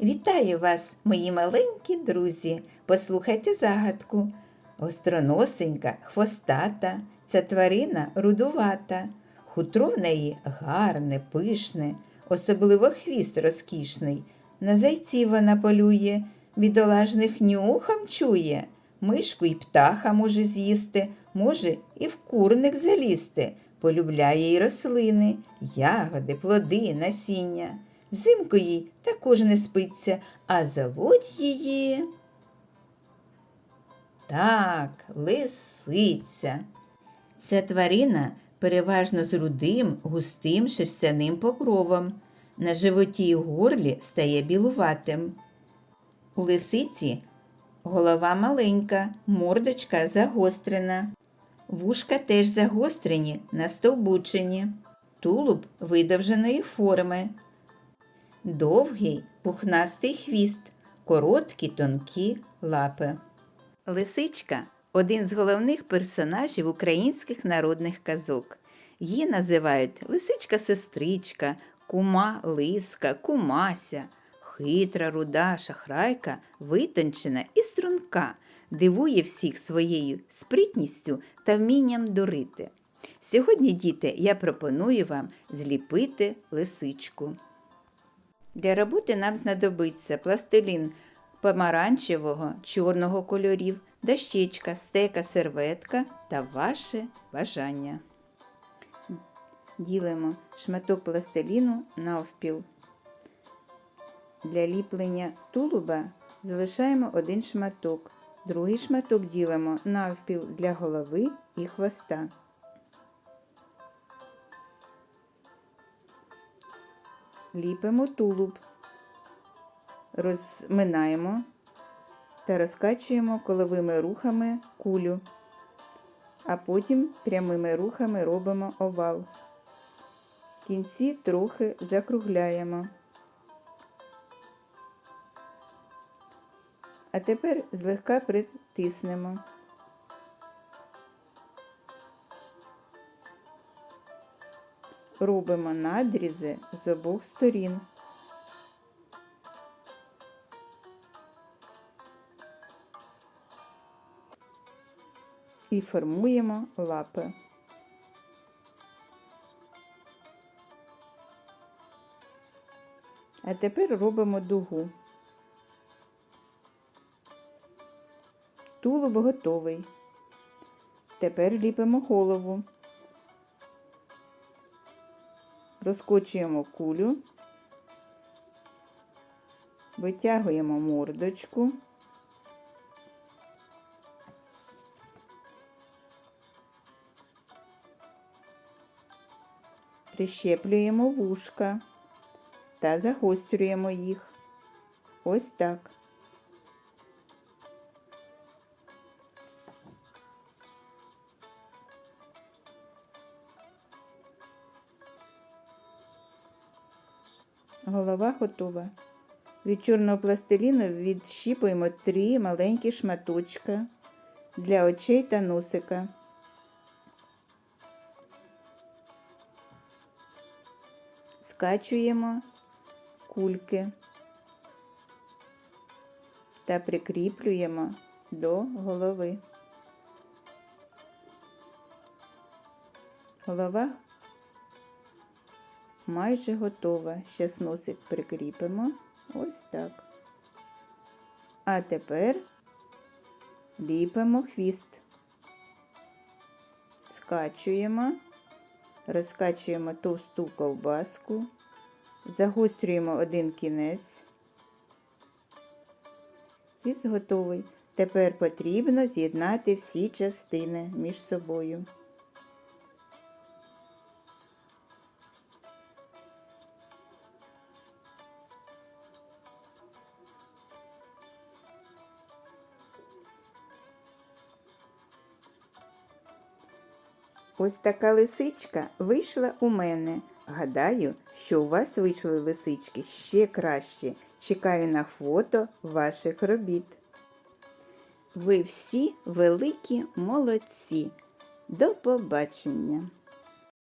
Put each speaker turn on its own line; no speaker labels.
Вітаю вас, мої маленькі друзі. Послухайте загадку. Остроносенька, хвостата, ця тварина рудувата. Хутро в неї гарне, пишне, особливо хвіст розкішний. На зайців вона полює, бідолажних нюхом чує. Мишку й птаха може з'їсти, може і в курник залізти. Полюбляє й рослини, ягоди, плоди, насіння. Взимку їй також не спиться, а зовуть її. Так, лисиця. Ця тварина переважно з рудим, густим шерстяним покровом. На животі й горлі стає білуватим. У лисиці голова маленька, мордочка загострена. Вушка теж загострені, настовбучені. Тулуб видовженої форми. Довгий пухнастий хвіст, короткі тонкі лапи. Лисичка один з головних персонажів українських народних казок. Її називають лисичка-сестричка, кума лиска, кумася, хитра, руда, шахрайка, витончена і струнка, дивує всіх своєю спритністю та вмінням дурити. Сьогодні, діти, я пропоную вам зліпити лисичку. Для роботи нам знадобиться пластилін помаранчевого, чорного кольорів, дощечка, стека, серветка та ваше бажання. Ділимо шматок пластиліну навпіл. Для ліплення тулуба залишаємо один шматок, другий шматок ділимо навпіл для голови і хвоста. Ліпимо тулуб, розминаємо та розкачуємо коловими рухами кулю, а потім прямими рухами робимо овал. В кінці трохи закругляємо. А тепер злегка притиснемо. Робимо надрізи з обох сторін. І формуємо лапи. А тепер робимо дугу. Тулуб готовий. Тепер ліпимо голову. Розкочуємо кулю, витягуємо мордочку. Прищеплюємо вушка та загострюємо їх. Ось так. Голова готова. Від чорного пластиліну відщіпуємо три маленькі шматочка для очей та носика. Скачуємо кульки та прикріплюємо до голови. Голова майже готова. Щас носик прикріпимо. Ось так. А тепер ліпимо хвіст, скачуємо, розкачуємо товсту ковбаску, загострюємо один кінець. Хвіст готовий. Тепер потрібно з'єднати всі частини між собою. Ось така лисичка вийшла у мене. Гадаю, що у вас вийшли лисички ще краще. Чекаю на фото ваших робіт. Ви всі великі молодці. До побачення!